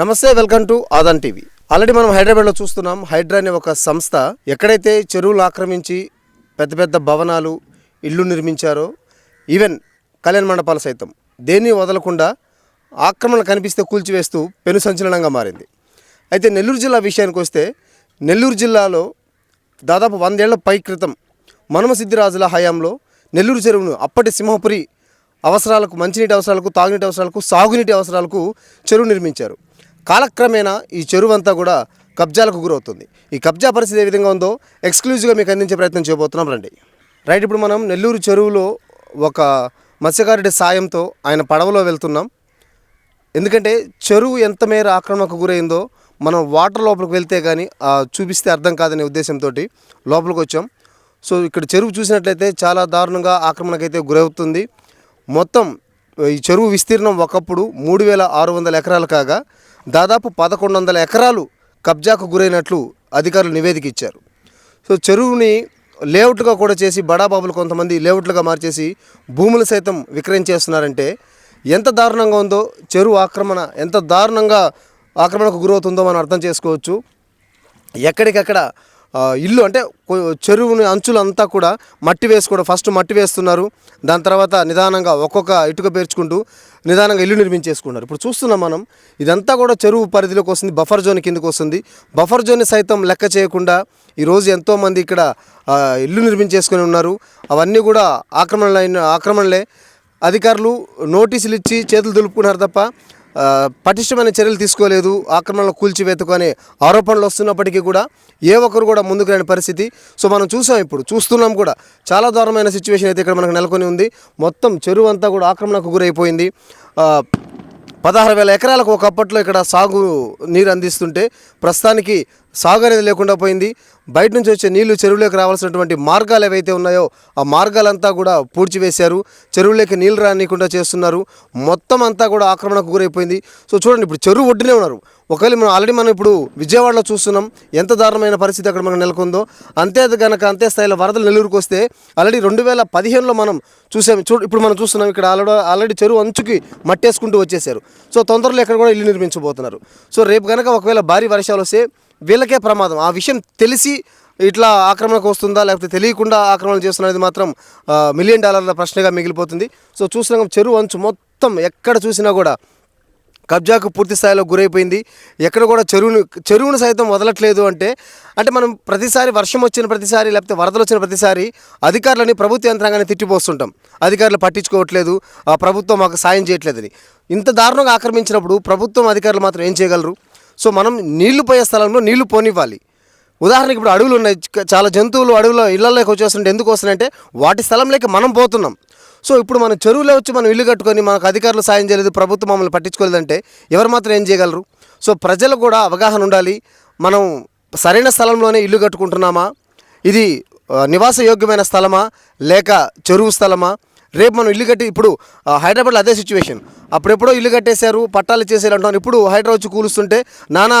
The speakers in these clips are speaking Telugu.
నమస్తే welcome to Aadhan TV. Already మనం హైదరాబాద్లో చూస్తున్నాం హైడ్రా అనే ఒక సంస్థ ఎక్కడైతే చెరువులు ఆక్రమించి పెద్ద పెద్ద భవనాలు ఇళ్ళు నిర్మించారో ఈవెన్ కళ్యాణ మండపాలు సైతం దేన్ని వదలకుండా ఆక్రమణ కనిపిస్తే కూల్చివేస్తూ పెను సంచలనంగా మారింది. అయితే నెల్లూరు జిల్లా విషయానికి వస్తే నెల్లూరు జిల్లాలో దాదాపు వందేళ్ళ పై క్రితం మనమసిద్ధిరాజుల హయాంలో నెల్లూరు చెరువును అప్పటి సింహపురి అవసరాలకు మంచినీటి అవసరాలకు తాగునీటి అవసరాలకు సాగునీటి అవసరాలకు చెరువు నిర్మించారు. కాలక్రమేణా ఈ చెరువు అంతా కూడా కబ్జాలకు గురవుతుంది. ఈ కబ్జా పరిస్థితి ఏ విధంగా ఉందో ఎక్స్క్లూజివ్గా మీకు అందించే ప్రయత్నం చేయబోతున్నాం. రండి. రైట్ ఇప్పుడు మనం నెల్లూరు చెరువులో ఒక మత్స్యకారుడి సాయంతో ఆయన పడవలో వెళ్తున్నాం. ఎందుకంటే చెరువు ఎంత మేర ఆక్రమణకు గురైందో మనం వాటర్ లోపలికి వెళ్తే కానీ చూపిస్తే అర్థం కాదనే ఉద్దేశంతో లోపలికి వచ్చాం. సో ఇక్కడ చెరువు చూసినట్లయితే చాలా దారుణంగా ఆక్రమణకైతే గురవుతుంది. మొత్తం ఈ చెరువు విస్తీర్ణం ఒకప్పుడు మూడు వేల ఆరు వందల ఎకరాలు కాగా దాదాపు పదకొండు వందల ఎకరాలు కబ్జాకు గురైనట్లు అధికారులు నివేదిక ఇచ్చారు. సో చెరువుని లేఅవుట్గా కూడా చేసి బడాబాబులు కొంతమంది లేఅవుట్లుగా మార్చేసి భూములు సైతం విక్రయించేస్తున్నారంటే ఎంత దారుణంగా ఉందో చెరువు ఆక్రమణ ఎంత దారుణంగా ఆక్రమణకు గురవుతుందో మనం అర్థం చేసుకోవచ్చు. ఎక్కడికక్కడ ఇల్లు అంటే చెరువుని అంచులంతా కూడా మట్టి వేసుకోవడం ఫస్ట్ మట్టి వేస్తున్నారు. దాని తర్వాత నిదానంగా ఒక్కొక్క ఇటుక పేర్చుకుంటూ నిదానంగా ఇల్లు నిర్మించేసుకున్నారు. ఇప్పుడు చూస్తున్నాం మనం ఇదంతా కూడా చెరువు పరిధిలోకి వస్తుంది బఫర్ జోన్ కిందకు వస్తుంది. బఫర్ జోన్ సైతం లెక్క చేయకుండా ఈరోజు ఎంతోమంది ఇక్కడ ఇల్లు నిర్మించేసుకొని ఉన్నారు. అవన్నీ కూడా ఆక్రమణలైన ఆక్రమణలే. అధికారులు నోటీసులు ఇచ్చి చేతులు దులుపుకున్నారు తప్ప పటిష్టమైన చర్యలు తీసుకోలేదు ఆక్రమణలు కూల్చివేతకు అనే ఆరోపణలు వస్తున్నప్పటికీ కూడా ఏ ఒక్కరు కూడా ముందుకు రాని పరిస్థితి. సో మనం చూసాం ఇప్పుడు చూస్తున్నాం కూడా. చాలా దారుణమైన సిచ్యువేషన్ అయితే ఇక్కడ మనకు నెలకొని ఉంది. మొత్తం చెరువు అంతా కూడా ఆక్రమణకు గురైపోయింది. పదహారు వేల ఎకరాలకు ఒకప్పట్లో ఇక్కడ సాగు నీరు అందిస్తుంటే ప్రస్తుతానికి సాగు అనేది లేకుండా పోయింది. బయట నుంచి వచ్చే నీళ్ళు చెరువులోకి రావాల్సినటువంటి మార్గాలు ఏవైతే ఉన్నాయో ఆ మార్గాలంతా కూడా పూడ్చివేశారు. చెరువులోకి నీళ్ళు రానియకుండా చేస్తున్నారు. మొత్తం అంతా కూడా ఆక్రమణకు గురైపోయింది. సో చూడండి ఇప్పుడు చెరువు ఒడ్డునే ఉన్నారు. ఒకవేళ మనం ఆల్రెడీ మనం ఇప్పుడు విజయవాడలో చూస్తున్నాం. ఎంత దారుణమైన పరిస్థితి అక్కడ మనకు నెలకొందో అంతే గనక అంతే స్థాయిలో వరదలు నెల్లూరుకు వస్తే ఆల్రెడీ రెండు వేల పదిహేనులో మనం చూసాం. చూ ఇప్పుడు మనం చూస్తున్నాం ఇక్కడ ఆల్రెడీ ఆల్రెడీ చెరువు అంచుకి మట్టేసుకుంటూ వచ్చేసారు. సో తొందరలో ఇక్కడ కూడా ఇల్లు నిర్మించబోతున్నారు. సో రేపు కనుక ఒకవేళ భారీ వర్షాలు వస్తే వీళ్ళకే ప్రమాదం. ఆ విషయం తెలిసి ఇట్లా ఆక్రమణకు వస్తుందా లేకపోతే తెలియకుండా ఆక్రమణ చేస్తున్నది మాత్రం మిలియన్ డాలర్ల ప్రశ్నగా మిగిలిపోతుంది. సో చూసినాక చెరువు అంచు మొత్తం ఎక్కడ చూసినా కూడా కబ్జాకు పూర్తి స్థాయిలో గురైపోయింది. ఎక్కడ కూడా చెరువును చెరువును సైతం వదలట్లేదు అంటే అంటే మనం ప్రతిసారి వర్షం వచ్చిన ప్రతిసారి లేకపోతే వరదలు వచ్చిన ప్రతిసారి అధికారులని ప్రభుత్వ యంత్రాంగాన్ని తిట్టిపోస్తుంటాం. అధికారులు పట్టించుకోవట్లేదు ఆ ప్రభుత్వం మాకు సాయం చేయట్లేదని. ఇంత దారుణంగా ఆక్రమించినప్పుడు ప్రభుత్వం అధికారులు మాత్రం ఏం చేయగలరు? సో మనం నీళ్ళు పోయే స్థలంలో నీళ్ళు పోనివ్వాలి. ఉదాహరణకి ఇప్పుడు అడవులు ఉన్నాయి. చాలా జంతువులు అడవుల్లో ఇళ్ళలోకి వచ్చేస్తుంటే ఎందుకు వస్తున్నాయంటే వాటి స్థలంలోకి మనం పోతున్నాం. సో ఇప్పుడు మనం చెరువులో వచ్చి మనం ఇల్లు కట్టుకొని మనకు అధికారులు సాయం చేయలేదు ప్రభుత్వం మమ్మల్ని పట్టించుకోలేదంటే ఎవరు మాత్రం ఏం చేయగలరు? సో ప్రజలు కూడా అవగాహన ఉండాలి. మనం సరైన స్థలంలోనే ఇల్లు కట్టుకుంటున్నామా? ఇది నివాస యోగ్యమైన స్థలమా? లేక చెరువు స్థలమా? రేపు మనం ఇల్లు కట్టి ఇప్పుడు హైదరాబాద్లో అదే సిచ్యువేషన్ అప్పుడెప్పుడో ఇల్లు కట్టేశారు పట్టాలు చేశారు అంటున్నారు. ఇప్పుడు హైదరాబాద్ వచ్చి కూలుస్తుంటే నానా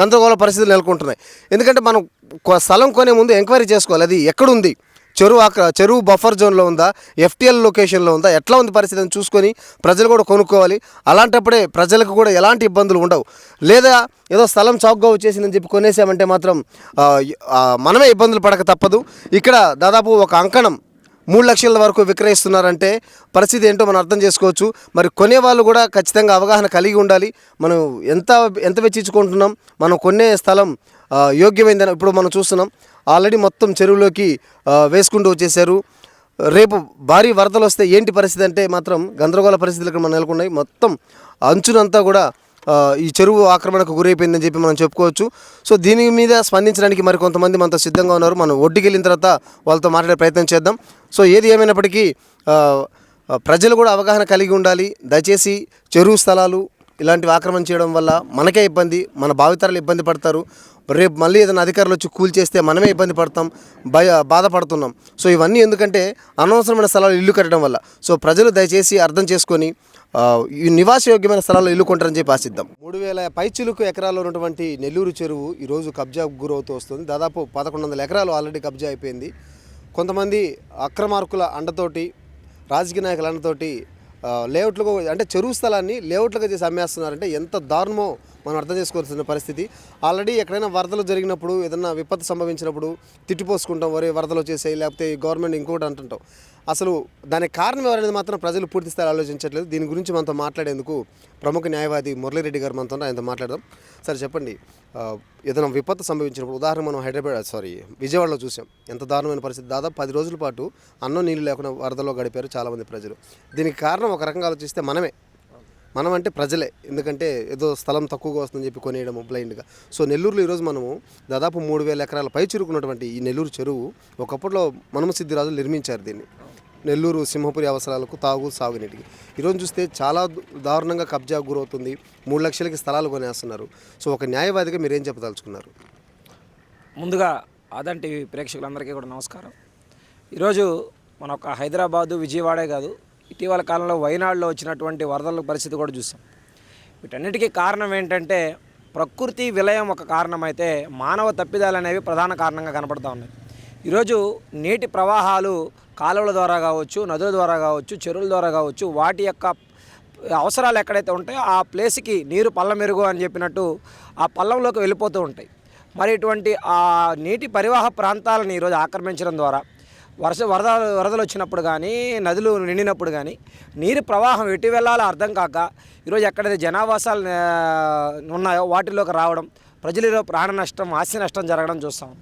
గందరగోళ పరిస్థితులు నెలకొంటున్నాయి. ఎందుకంటే మనం కొ- స్థలం కొనే ముందు ఎంక్వైరీ చేసుకోవాలి. అది ఎక్కడుంది? చెరువు ఆక్ర చెరువు బఫర్ జోన్లో ఉందా? ఎఫ్టీఎల్ లొకేషన్లో ఉందా? ఎట్లా ఉంది పరిస్థితి అని చూసుకొని ప్రజలు కూడా కొనుక్కోవాలి. అలాంటప్పుడే ప్రజలకు కూడా ఎలాంటి ఇబ్బందులు ఉండవు. లేదా ఏదో స్థలం చౌకగా వచ్చేసిందని చెప్పి కొనేసామంటే మాత్రం మనమే ఇబ్బందులు పడక తప్పదు. ఇక్కడ దాదాపు ఒక అంకణం మూడు లక్షల వరకు విక్రయిస్తున్నారంటే పరిస్థితి ఏంటో మనం అర్థం చేసుకోవచ్చు. మరి కొనేవాళ్ళు కూడా ఖచ్చితంగా అవగాహన కలిగి ఉండాలి. మనం ఎంత ఎంత వెచ్చించుకుంటున్నాం మనం కొనే స్థలం యోగ్యమైందని ఇప్పుడు మనం చూస్తున్నాం. ఆల్రెడీ మొత్తం చెరువులోకి వేసుకుంటూ వచ్చేసారు రేపు భారీ వరదలు వస్తే ఏంటి పరిస్థితి అంటే మాత్రం గందరగోళ పరిస్థితులు ఇక్కడ మనం నెలకొన్నాయి. మొత్తం అంచునంతా కూడా ఈ చెరువు ఆక్రమణకు గురైపోయిందని చెప్పి మనం చెప్పుకోవచ్చు. సో దీని మీద స్పందించడానికి మరి కొంతమంది మనతో సిద్ధంగా ఉన్నారు. మనం ఒడ్డుకి వెళ్ళిన తర్వాత వాళ్ళతో మాట్లాడే ప్రయత్నం చేద్దాం. సో ఏది ఏమైనప్పటికీ ప్రజలు కూడా అవగాహన కలిగి ఉండాలి. దయచేసి చెరువు స్థలాలు ఇలాంటివి ఆక్రమణ చేయడం వల్ల మనకే ఇబ్బంది మన భావితరాలు ఇబ్బంది పడతారు. రేపు మళ్ళీ ఏదైనా అధికారులు వచ్చి కూల్ చేస్తే మనమే ఇబ్బంది పడతాం భయ బాధపడుతున్నాం. సో ఇవన్నీ ఎందుకంటే అనవసరమైన స్థలాలు ఇల్లు కట్టడం వల్ల. సో ప్రజలు దయచేసి అర్థం చేసుకొని ఈ నివాసయోగ్యమైన స్థలాల్లో ఇల్లు కొంటారని చెప్పి ఆశిద్దాం. మూడు వేల పైచులకు ఎకరాల్లో ఉన్నటువంటి నెల్లూరు చెరువు ఈరోజు కబ్జా గురవుతూ వస్తుంది. దాదాపు పదకొండు వందల ఎకరాలు ఆల్రెడీ కబ్జా అయిపోయింది. కొంతమంది అక్రమార్కుల అండతోటి రాజకీయ నాయకుల అండతోటి ఆ, లేఅవుట్లకు అంటే చెరువు స్థలాన్ని లేఅవుట్లుగా చేసి అమ్మేస్తున్నారంటే ఎంత దారుణమో మనం అర్థం చేసుకోవాల్సిన పరిస్థితి. ఆల్రెడీ ఎక్కడైనా వరదలు జరిగినప్పుడు ఏదైనా విపత్తు సంభవించినప్పుడు తిట్టిపోసుకుంటాం వరే వరదలు వచ్చేసాయి లేకపోతే ఈ గవర్నమెంట్ ఇంకోటి అంటుంటాం. అసలు దానికి కారణం ఎవరనేది మాత్రం ప్రజలు పూర్తి స్థాయి ఆలోచించట్లేదు. దీని గురించి మనతో మాట్లాడేందుకు ప్రముఖ న్యాయవాది మురళీరెడ్డి గారు మనతో ఆయనతో మాట్లాడదాం. సార్ చెప్పండి. ఏదైనా విపత్తు సంభవించినప్పుడు ఉదాహరణ మనం హైదరాబాద్ సారీ విజయవాడలో చూసాం. ఎంత దారుణమైన పరిస్థితి. దాదాపు పది రోజుల పాటు అన్నం నీళ్ళు లేకుండా వరదలో గడిపారు చాలామంది ప్రజలు. దీనికి కారణం ఒక రకంగా ఆలోచిస్తే మనమే. మనం అంటే ప్రజలే. ఎందుకంటే ఏదో స్థలం తక్కువగా వస్తుందని చెప్పి కొనేయడము బ్లైండ్గా. సో నెల్లూరులో ఈరోజు మనము దాదాపు మూడు వేల ఎకరాల పై చురుకున్నటువంటి ఈ నెల్లూరు చెరువు ఒకప్పట్లో మనమ సిద్ధిరాజులు నిర్మించారు దీన్ని. నెల్లూరు సింహపురి అవసరాలకు తాగు సాగునీటికి. ఈరోజు చూస్తే చాలా దారుణంగా కబ్జా గురవుతుంది. మూడు లక్షలకి స్థలాలు కొనేస్తున్నారు. సో ఒక న్యాయవాదిగా మీరేం చెప్పదలుచుకున్నారు? ముందుగా ఆదాన్ టీవీ ప్రేక్షకులందరికీ కూడా నమస్కారం. ఈరోజు మన ఒక హైదరాబాదు విజయవాడే కాదు ఇటీవల కాలంలో వైనాడులో వచ్చినటువంటి వరదల పరిస్థితి కూడా చూసాం. వీటన్నిటికీ కారణం ఏంటంటే ప్రకృతి విలయం ఒక కారణమైతే మానవ తప్పిదాలు అనేవి ప్రధాన కారణంగా కనపడుతూ ఉన్నాయి. ఈరోజు నీటి ప్రవాహాలు కాలువల ద్వారా కావచ్చు నదుల ద్వారా కావచ్చు చెరువుల ద్వారా కావచ్చు వాటి యొక్క అవసరాలు ఎక్కడైతే ఉంటాయో ఆ ప్లేస్కి నీరు పల్ల మెరుగు అని చెప్పినట్టు ఆ పల్లంలోకి వెళ్ళిపోతూ ఉంటాయి. మరి ఇటువంటి ఆ నీటి పరివాహ ప్రాంతాలను ఈరోజు ఆక్రమించడం ద్వారా వర్ష వరద వరదలు వచ్చినప్పుడు కానీ నదులు నిండినప్పుడు కానీ నీరు ప్రవాహం ఎటు వెళ్ళాలో అర్థం కాక ఈరోజు ఎక్కడైతే జనావాసాలు ఉన్నాయో వాటిలోకి రావడం ప్రజలలో ప్రాణ నష్టం ఆస్తి నష్టం జరగడం చూస్తాం.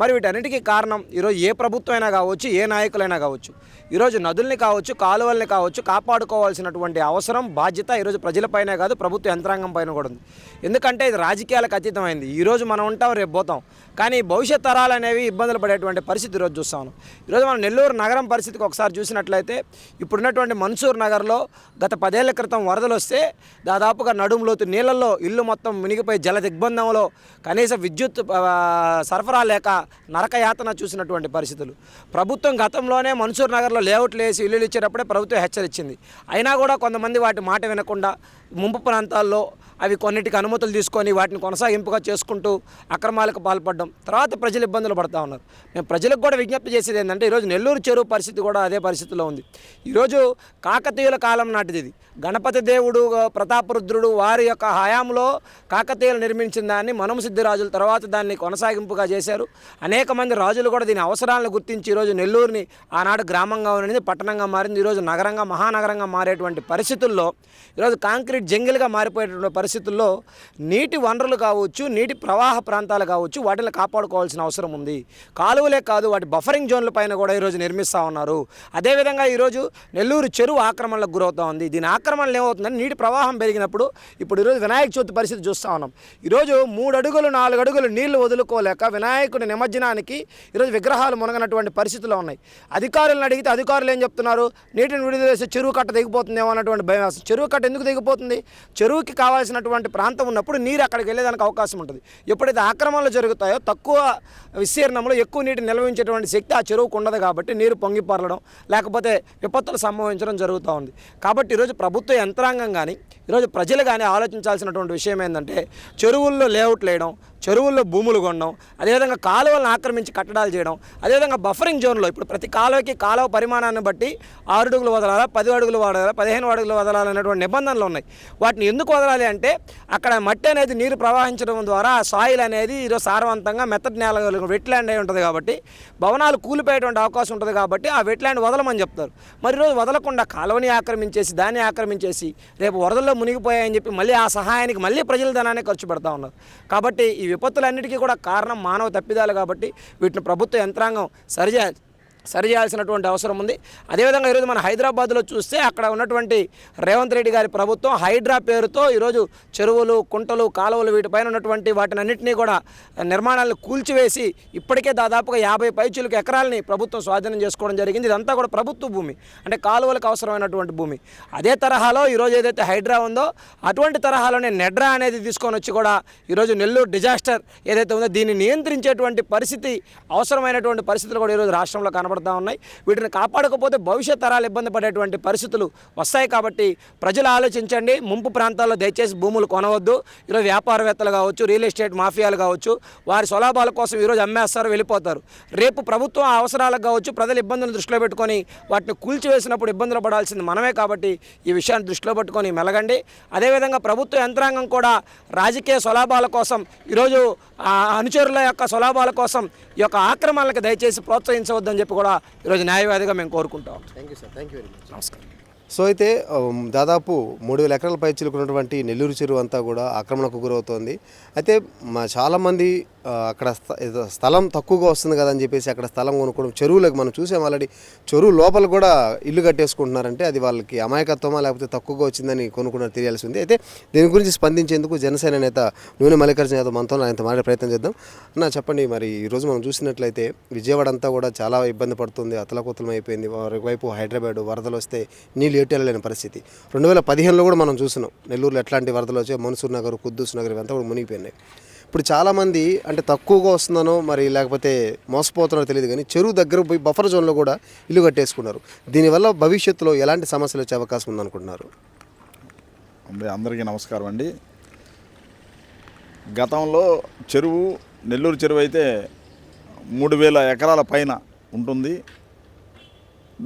మరి వీటన్నిటికీ కారణం ఈరోజు ఏ ప్రభుత్వం అయినా కావచ్చు ఏ నాయకులైనా కావచ్చు. ఈరోజు నదుల్ని కావచ్చు కాలువల్ని కావచ్చు కాపాడుకోవాల్సినటువంటి అవసరం బాధ్యత ఈరోజు ప్రజలపైనే కాదు ప్రభుత్వ యంత్రాంగం పైన కూడా ఉంది. ఎందుకంటే ఇది రాజకీయాలకు అతీతమైంది. ఈరోజు మనం ఉంటాం రేపు పోతాం. కానీ భవిష్యత్ తరాలు అనేవి ఇబ్బందులు పడేటువంటి పరిస్థితి ఈరోజు చూస్తాను ఈరోజు మనం నెల్లూరు నగరం పరిస్థితికి ఒకసారి చూసినట్లయితే ఇప్పుడున్నటువంటి మన్సూర్ నగర్లో గత పదేళ్ళ క్రితం వరదలు వస్తే దాదాపుగా నడుములోతు నీళ్ళల్లో ఇల్లు మొత్తం మునిగిపోయి జల దిగ్బంధంలో కనీస విద్యుత్ సరఫరా లేక నరకయాతన చూసినటువంటి పరిస్థితులు. ప్రభుత్వం గతంలోనే మన్సూర్ నగర్లో లేఅవుట్లు వేసి ఇల్లులు ఇచ్చేటప్పుడే ప్రభుత్వం హెచ్చరించింది అయినా కూడా కొంతమంది వాటి మాట వినకుండా ముంపు ప్రాంతాల్లో అవి కొన్నిటికి అనుమతులు తీసుకొని వాటిని కొనసాగింపుగా చేసుకుంటూ అక్రమాలకు పాల్పడడం. తర్వాత ప్రజలు ఇబ్బందులు పడుతూ ఉన్నారు. మేము ప్రజలకు కూడా విజ్ఞప్తి చేసేది ఏంటంటే ఈరోజు నెల్లూరు చెరువు పరిస్థితి కూడా అదే పరిస్థితిలో ఉంది. ఈరోజు కాకతీయుల కాలం నాటిది ఇది. గణపతి దేవుడు ప్రతాపరుద్రుడు వారి యొక్క హయాంలో కాకతీయులు నిర్మించిన దాన్ని మనము సిద్ధిరాజుల తర్వాత దాన్ని కొనసాగింపుగా చేశారు. అనేక మంది రాజులు కూడా దీని అవసరాలను గుర్తించి ఈరోజు నెల్లూరుని ఆనాడు గ్రామంగా ఉండేది పట్టణంగా మారింది. ఈరోజు నగరంగా మహానగరంగా మారేటువంటి పరిస్థితుల్లో ఈరోజు కాంక్రీట్ జంగిల్గా మారిపోయేటువంటి పరిస్థితుల్లో నీటి వనరులు కావచ్చు నీటి ప్రవాహ ప్రాంతాలు కావచ్చు వాటిని కాపాడుకోవాల్సిన అవసరం ఉంది. కాలువలే కాదు వాటి బఫరింగ్ జోన్ల పైన కూడా ఈరోజు నిర్మిస్తూ ఉన్నారు. అదేవిధంగా ఈరోజు నెల్లూరు చెరువు ఆక్రమణలకు గురవుతూ ఉంది. దీని అతిక్రమణలు ఏమవుతుందని నీటి ప్రవాహం పెరిగినప్పుడు ఇప్పుడు ఈరోజు వినాయక చవితి పరిస్థితి చూస్తూ ఉన్నాం. ఈరోజు మూడు అడుగులు నాలుగు అడుగులు నీళ్ళు వదులుకోలేక వినాయకుడి నిమజ్జనానికి ఈరోజు విగ్రహాలు మునగనటువంటి పరిస్థితులు ఉన్నాయి. అధికారులను అడిగితే అధికారులు ఏం చెప్తున్నారు? నీటిని విడుదల చేస్తే చెరువు కట్ట దిగిపోతుందేమో అన్నటువంటి భయం వేస్తుంది. చెరువు కట్ట ఎందుకు దిగిపోతుంది చెరువుకి కావాల్సినటువంటి ప్రాంతం ఉన్నప్పుడు నీరు అక్కడికి వెళ్ళేదానికి అవకాశం ఉంటుంది. ఎప్పుడైతే ఆక్రమణలు జరుగుతాయో తక్కువ విస్తీర్ణంలో ఎక్కువ నీటిని నిల్వించేటువంటి శక్తి ఆ చెరువుకు ఉండదు కాబట్టి నీరు పొంగిపరలడం లేకపోతే విపత్తులు సంభవించడం జరుగుతూ ఉంది. కాబట్టి ఈరోజు ప్రభుత్వ యంత్రాంగం కానీ ఈరోజు ప్రజలు కానీ ఆలోచించాల్సినటువంటి విషయం ఏంటంటే చెరువుల్లో లేఅవుట్లు వేయడం చెరువుల్లో భూములు కొనడం అదేవిధంగా కాలువలను ఆక్రమించి కట్టడాలు చేయడం అదేవిధంగా బఫరింగ్ జోన్లో ఇప్పుడు ప్రతి కాలువకి కాలువ పరిమాణాన్ని బట్టి ఆరు అడుగులు వదలాలా పది అడుగులు వదలాలా పదిహేను అడుగులు వదలాలి అనేటువంటి నిబంధనలు ఉన్నాయి. వాటిని ఎందుకు వదలాలి అంటే అక్కడ మట్టి అనేది నీరు ప్రవహించడం ద్వారా ఆ సాయిల్ అనేది ఈరోజు సారవంతంగా మెత్తటి నేల వెట్లాండ్ అయి ఉంటుంది కాబట్టి భవనాలు కూలిపోయేటువంటి అవకాశం ఉంటుంది కాబట్టి ఆ వెట్లాండ్ వదలమని చెప్తారు. మరి ఈరోజు వదలకుండా కాలువని ఆక్రమించేసి దాన్ని ఆక్రమించేసి రేపు వరదల్లో మునిగిపోయాయని చెప్పి మళ్ళీ ఆ సహాయానికి మళ్ళీ ప్రజల ధనాన్ని ఖర్చు పెడతా ఉన్నారు. కాబట్టి ఈ విపత్తులన్నిటికీ కూడా కారణం మానవ తప్పిదాలు కాబట్టి వీటిని ప్రభుత్వ యంత్రాంగం సరిచేయాలి సరిచేయాల్సినటువంటి అవసరం ఉంది. అదేవిధంగా ఈరోజు మన హైదరాబాద్లో చూస్తే అక్కడ ఉన్నటువంటి రేవంత్ రెడ్డి గారి ప్రభుత్వం హైడ్రా పేరుతో ఈరోజు చెరువులు కుంటలు కాలువలు వీటిపైన ఉన్నటువంటి వాటిని అన్నింటినీ కూడా నిర్మాణాలను కూల్చివేసి ఇప్పటికే దాదాపుగా యాభై పైచులకు ఎకరాలని ప్రభుత్వం స్వాధీనం చేసుకోవడం జరిగింది. ఇదంతా కూడా ప్రభుత్వ భూమి. అంటే కాలువలకు అవసరమైనటువంటి భూమి. అదే తరహాలో ఈరోజు ఏదైతే హైడ్రా ఉందో అటువంటి తరహాలోనే నెడ్రా అనేది తీసుకొని వచ్చి కూడా ఈరోజు నెల్లూరు డిజాస్టర్ ఏదైతే ఉందో దీన్ని నియంత్రించేటువంటి పరిస్థితి అవసరమైనటువంటి పరిస్థితులు కూడా ఈరోజు రాష్ట్రంలో కనబడుతుంది కనబడుతూ ఉన్నాయి. వీటిని కాపాడకపోతే భవిష్యత్ తరాలు ఇబ్బంది పడేటువంటి పరిస్థితులు వస్తాయి కాబట్టి ప్రజలు ఆలోచించండి. ముంపు ప్రాంతాల్లో దయచేసి భూములు కొనవద్దు. ఈరోజు వ్యాపారవేత్తలు కావచ్చు రియల్ ఎస్టేట్ మాఫియాలు కావచ్చు వారి స్వలాభాల కోసం ఈరోజు అమ్మేస్తారు వెళ్ళిపోతారు. రేపు ప్రభుత్వం అవసరాలకు కావచ్చు ప్రజలు ఇబ్బందులను దృష్టిలో పెట్టుకొని వాటిని కూల్చివేసినప్పుడు ఇబ్బందులు పడాల్సింది మనమే కాబట్టి ఈ విషయాన్ని దృష్టిలో పెట్టుకొని మెలగండి. అదేవిధంగా ప్రభుత్వ యంత్రాంగం కూడా రాజకీయ స్వలాభాల కోసం ఈరోజు అనుచరుల యొక్క స్వలాభాల కోసం ఈ యొక్క ఆక్రమణలకు దయచేసి ప్రోత్సహించవద్దని చెప్పి కూడా ఈరోజు న్యాయవాదిగా మేము కోరుకుంటాం. Thank you sir thank you very much నమస్కారం. సో అయితే దాదాపు మూడు వేల ఎకరాల పై చిలుకున్నటువంటి నెల్లూరు చెరువు అంతా కూడా ఆక్రమణకు గురవుతోంది. అయితే మా చాలామంది అక్కడ స్థ- స్థలం తక్కువగా వస్తుంది కదా అని చెప్పేసి అక్కడ స్థలం కొనుక్కోవడం చెరువులకు మనం చూసాం ఆల్రెడీ. చెరువు లోపల కూడా ఇల్లు కట్టేసుకుంటున్నారంటే అది వాళ్ళకి అమాయకత్వమా లేకపోతే తక్కువగా వచ్చిందని కొనుక్కున్నారు తెలియాల్సి ఉంది. అయితే దీని గురించి స్పందించేందుకు జనసేన నేత నూనె మల్లికార్జున యాదవ్ మనతో ఆయనతో మాట్లాడే ప్రయత్నం చేద్దాం. అన్న చెప్పండి మరి ఈరోజు మనం చూసినట్లయితే విజయవాడ అంతా కూడా చాలా ఇబ్బంది పడుతుంది అతలకుతలం అయిపోయింది. వైపు హైదరాబాద్ వరదలు వస్తే నీళ్ళు ఎటు వెళ్ళలేని పరిస్థితి. రెండు వేల పదిహేనులో కూడా మనం చూసినాం. నెల్లూరులో ఎట్లాంటి వరదలు వచ్చాయి మన్సూర్ నగర్ కుద్దూస్ నగర్ ఇవంతా కూడా మునిగిపోయినాయి. ఇప్పుడు చాలామంది అంటే తక్కువగా వస్తుందనో మరి లేకపోతే మోసపోతున్నారో తెలియదు కానీ చెరువు దగ్గర పోయి బఫర్ జోన్లో కూడా ఇల్లు కట్టేసుకున్నారు. దీనివల్ల భవిష్యత్తులో ఎలాంటి సమస్యలు వచ్చే అవకాశం ఉందనుకుంటున్నారు? అందరికీ నమస్కారం అండి. గతంలో చెరువు నెల్లూరు చెరువు అయితే మూడు వేల ఎకరాల పైన ఉంటుంది.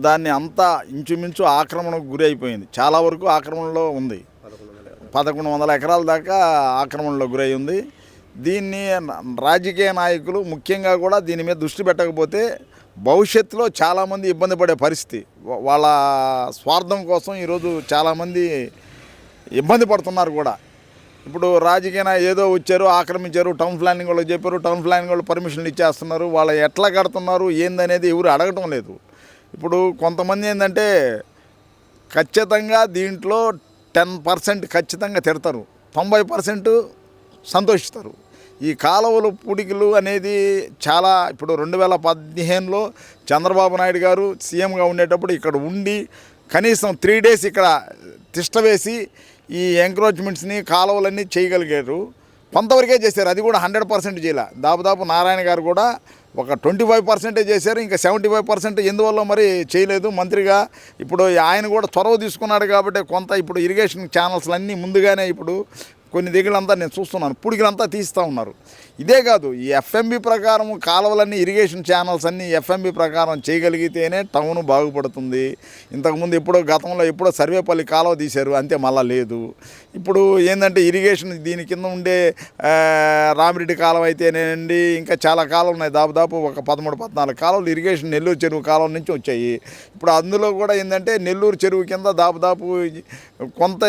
దాన్ని అంతా ఇంచుమించు ఆక్రమణకు గురి అయిపోయింది. చాలా వరకు ఆక్రమణలో ఉంది. పదకొండు వందల ఎకరాల దాకా ఆక్రమణలో గురై ఉంది దీన్ని రాజకీయ నాయకులు ముఖ్యంగా కూడా దీని మీద దృష్టి పెట్టకపోతే భవిష్యత్తులో చాలామంది ఇబ్బంది పడే పరిస్థితి. వాళ్ళ స్వార్థం కోసం ఈరోజు చాలామంది ఇబ్బంది పడుతున్నారు కూడా. ఇప్పుడు రాజకీయ ఏదో వచ్చారు ఆక్రమించారు టౌన్ ప్లానింగ్ వాళ్ళకి చెప్పారు టౌన్ ప్లానింగ్ వాళ్ళు పర్మిషన్లు ఇచ్చేస్తున్నారు వాళ్ళు ఎట్లా కడుతున్నారు ఏందనేది ఎవరు అడగటం లేదు. ఇప్పుడు కొంతమంది ఏంటంటే ఖచ్చితంగా దీంట్లో టెన్ పర్సెంట్ ఖచ్చితంగా తిడతారు. తొంభై పర్సెంట్ సంతోషిస్తారు. ఈ కాలువలు పూడికలు అనేది చాలా ఇప్పుడు రెండు వేల పదిహేనులో చంద్రబాబు నాయుడు గారు సీఎంగా ఉండేటప్పుడు ఇక్కడ ఉండి కనీసం త్రీ డేస్ ఇక్కడ తిష్టవేసి ఈ ఎంక్రోచ్మెంట్స్ని కాలువలన్నీ చేయగలిగారు. కొంతవరకే చేశారు. అది కూడా హండ్రెడ్ పర్సెంట్ చేయలే. దాదాపు నారాయణ గారు కూడా ఒక ట్వంటీ ఫైవ్ పర్సెంటే చేశారు. ఇంకా సెవెంటీ ఫైవ్ పర్సెంట్ ఎందువల్ల మరి చేయలేదు. మంత్రిగా ఇప్పుడు ఆయన కూడా చొరవ తీసుకున్నాడు కాబట్టి కొంత ఇప్పుడు ఇరిగేషన్ ఛానల్స్ అన్నీ ముందుగానే ఇప్పుడు కొన్ని దిగులంతా నేను చూస్తున్నాను పుడిగిలంతా తీస్తూ ఉన్నారు. ఇదే కాదు ఈ ఎఫ్ఎంబి ప్రకారం కాలువలన్నీ ఇరిగేషన్ ఛానల్స్ అన్నీ ఎఫ్ఎంబి ప్రకారం చేయగలిగితేనే టౌన్ బాగుపడుతుంది. ఇంతకుముందు ఎప్పుడో గతంలో ఎప్పుడో సర్వేపల్లి కాలువ తీశారు అంతే మళ్ళా లేదు. ఇప్పుడు ఏంటంటే ఇరిగేషన్ దీని కింద ఉండే రామిరెడ్డి కాలువ అయితేనేనండి ఇంకా చాలా కాలువలు ఉన్నాయి. దాదాపు ఒక పదమూడు పద్నాలుగు కాలువలు ఇరిగేషన్ నెల్లూరు చెరువు కాలువ నుంచి వచ్చాయి. ఇప్పుడు అందులో కూడా ఏంటంటే నెల్లూరు చెరువు కింద దాదాపు కొంత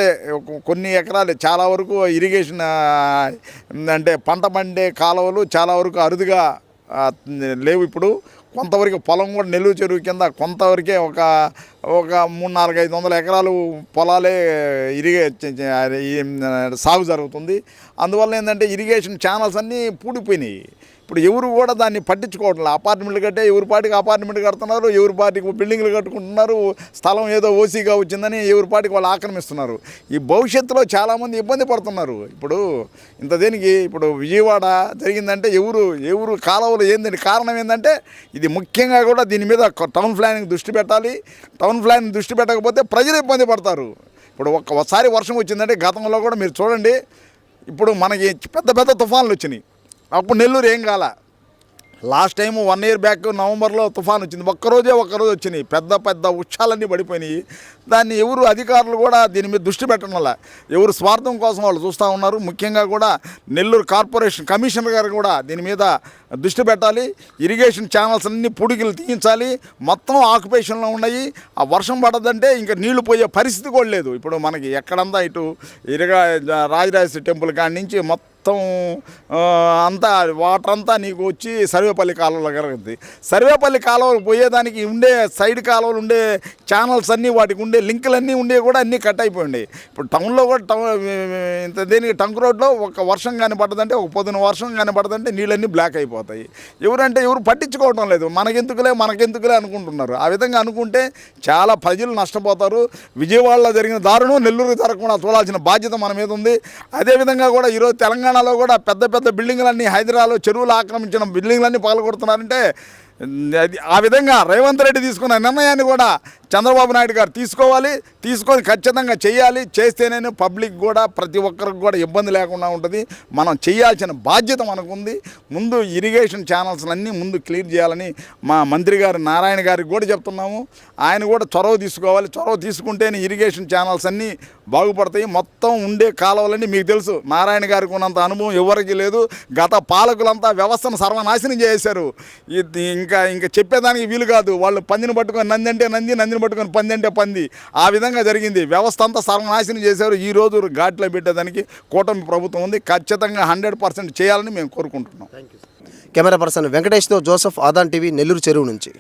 కొన్ని ఎకరాలు చాలా వరకు ఇరిగేషన్ అంటే పంట పండే కాలువలు చాలా వరకు అరుదుగా లేవు ఇప్పుడు. కొంతవరకు పొలం కూడా నెల్లూరు చెరువు కింద కొంతవరకే ఒక ఒక మూడు నాలుగు ఐదు వందల ఎకరాలు పొలాలే ఇరిగే సాగు జరుగుతుంది. అందువల్ల ఏంటంటే ఇరిగేషన్ ఛానల్స్ అన్నీ పూడిపోయినాయి. ఇప్పుడు ఎవరు కూడా దాన్ని పట్టించుకోవట్లేదు అపార్ట్మెంట్లు కట్టే ఎవరి పాటికి అపార్ట్మెంట్ కడుతున్నారు ఎవరి పాటికి బిల్డింగ్లు కట్టుకుంటున్నారు స్థలం ఏదో ఓసీగా వచ్చిందని ఎవరి పాటికి వాళ్ళు ఆక్రమిస్తున్నారు. ఈ భవిష్యత్తులో చాలామంది ఇబ్బంది పడుతున్నారు. ఇప్పుడు ఇంత దేనికి? ఇప్పుడు విజయవాడ జరిగిందంటే ఎవరు ఎవరు కాలువలు ఏందంటే కారణం ఏంటంటే ఇది ముఖ్యంగా కూడా దీని మీద టౌన్ ప్లానింగ్ దృష్టి పెట్టాలి. టౌన్ ప్లాన్ దృష్టి పెట్టకపోతే ప్రజలు ఇబ్బంది పడతారు. ఇప్పుడు ఒక్కసారి వర్షం వచ్చిందంటే గతంలో కూడా మీరు చూడండి ఇప్పుడు మనకి పెద్ద పెద్ద తుఫాన్లు వచ్చినాయి. అప్పుడు నెల్లూరు ఏం కాల? Last time one year back నవంబర్లో తుఫాన్ వచ్చింది. ఒక్కరోజే ఒక్కరోజు వచ్చినాయి. పెద్ద పెద్ద వృక్షాలన్నీ పడిపోయినాయి. దాన్ని ఎవరు అధికారులు కూడా దీని మీద దృష్టి పెట్టడం వల్ల ఎవరు స్వార్థం కోసం వాళ్ళు చూస్తూ ఉన్నారు. ముఖ్యంగా కూడా నెల్లూరు కార్పొరేషన్ కమిషనర్ గారు కూడా దీని మీద దృష్టి పెట్టాలి. ఇరిగేషన్ ఛానల్స్ అన్ని పుడికిలు తీయించాలి. మొత్తం ఆక్యుపేషన్లో ఉన్నాయి. ఆ వర్షం పడదంటే ఇంకా నీళ్ళు పోయే పరిస్థితి కూడా లేదు. ఇప్పుడు మనకి ఎక్కడంతా ఇటు ఇరగా రాజరాజేశ్వరి టెంపుల్ కాడి నుంచి మొత్తం మొత్తం అంతా వాటర్ అంతా నీకు వచ్చి సర్వేపల్లి కాలువలో కలుగుతుంది సర్వేపల్లి కాలువలు పోయేదానికి ఉండే సైడ్ కాలువలు ఉండే ఛానల్స్ అన్నీ వాటికి ఉండే లింకులన్నీ ఉండే కూడా అన్నీ కట్ అయిపోయింది ఇప్పుడు టౌన్లో కూడా టౌన్ ఇంత దేనికి టంక్ రోడ్లో ఒక వర్షం కానీ పడదంటే ఒక పొద్దున వర్షం కానీ పడ్డదంటే నీళ్ళన్నీ బ్లాక్ అయిపోతాయి. ఎవరంటే ఎవరు పట్టించుకోవడం లేదు. మనకెందుకులే మనకెందుకులే అనుకుంటున్నారు. ఆ విధంగా అనుకుంటే చాలా ప్రజలు నష్టపోతారు. విజయవాడలో జరిగిన దారుణం నెల్లూరు జరగకుండా చూడాల్సిన బాధ్యత మన మీద ఉంది. అదేవిధంగా కూడా ఈరోజు తెలంగాణలో కూడా పెద్ద పెద్ద బిల్డింగ్లన్నీ హైదరాబాద్లో చెరువులు ఆక్రమించిన బిల్డింగ్లన్నీ పగలగొడుతున్నారంటే ఆ విధంగా రేవంత్ రెడ్డి తీసుకున్న నిర్ణయాన్ని కూడా చంద్రబాబు నాయుడు గారు తీసుకోవాలి తీసుకొని ఖచ్చితంగా చేయాలి. చేస్తేనే పబ్లిక్ కూడా ప్రతి ఒక్కరికి కూడా ఇబ్బంది లేకుండా ఉంటుంది. మనం చేయాల్సిన బాధ్యత మనకుంది. ముందు ఇరిగేషన్ ఛానల్స్ అన్నీ ముందు క్లియర్ చేయాలని మా మంత్రి గారు నారాయణ గారికి కూడా చెప్తున్నాము. ఆయన కూడా చొరవ తీసుకోవాలి. చొరవ తీసుకుంటేనే ఇరిగేషన్ ఛానల్స్ అన్నీ బాగుపడతాయి. మొత్తం ఉండే కాలువలన్నీ మీకు తెలుసు. నారాయణ గారికి ఉన్నంత అనుభవం ఎవరికి లేదు. గత పాలకులంతా వ్యవస్థను సర్వనాశనం చేశారు ఇది ఇంకా ఇంకా చెప్పేదానికి వీలు కాదు. వాళ్ళు పందిని పట్టుకొని నంది అంటే నంది నందిని పట్టుకొని పంది అంటే పంది. ఆ విధంగా జరిగింది. వ్యవస్థ అంతా సర్వనాశనం చేశారు. ఈ రోజు ఘాట్లో పెట్టేదానికి కూటమి ప్రభుత్వం ఉంది. ఖచ్చితంగా హండ్రెడ్ పర్సెంట్ చేయాలని మేము కోరుకుంటున్నాం. కెమెరా పర్సన్ వెంకటేష్తో జోసఫ్ ఆదాన్ టీవీ నెల్లూరు చెరువు నుంచి.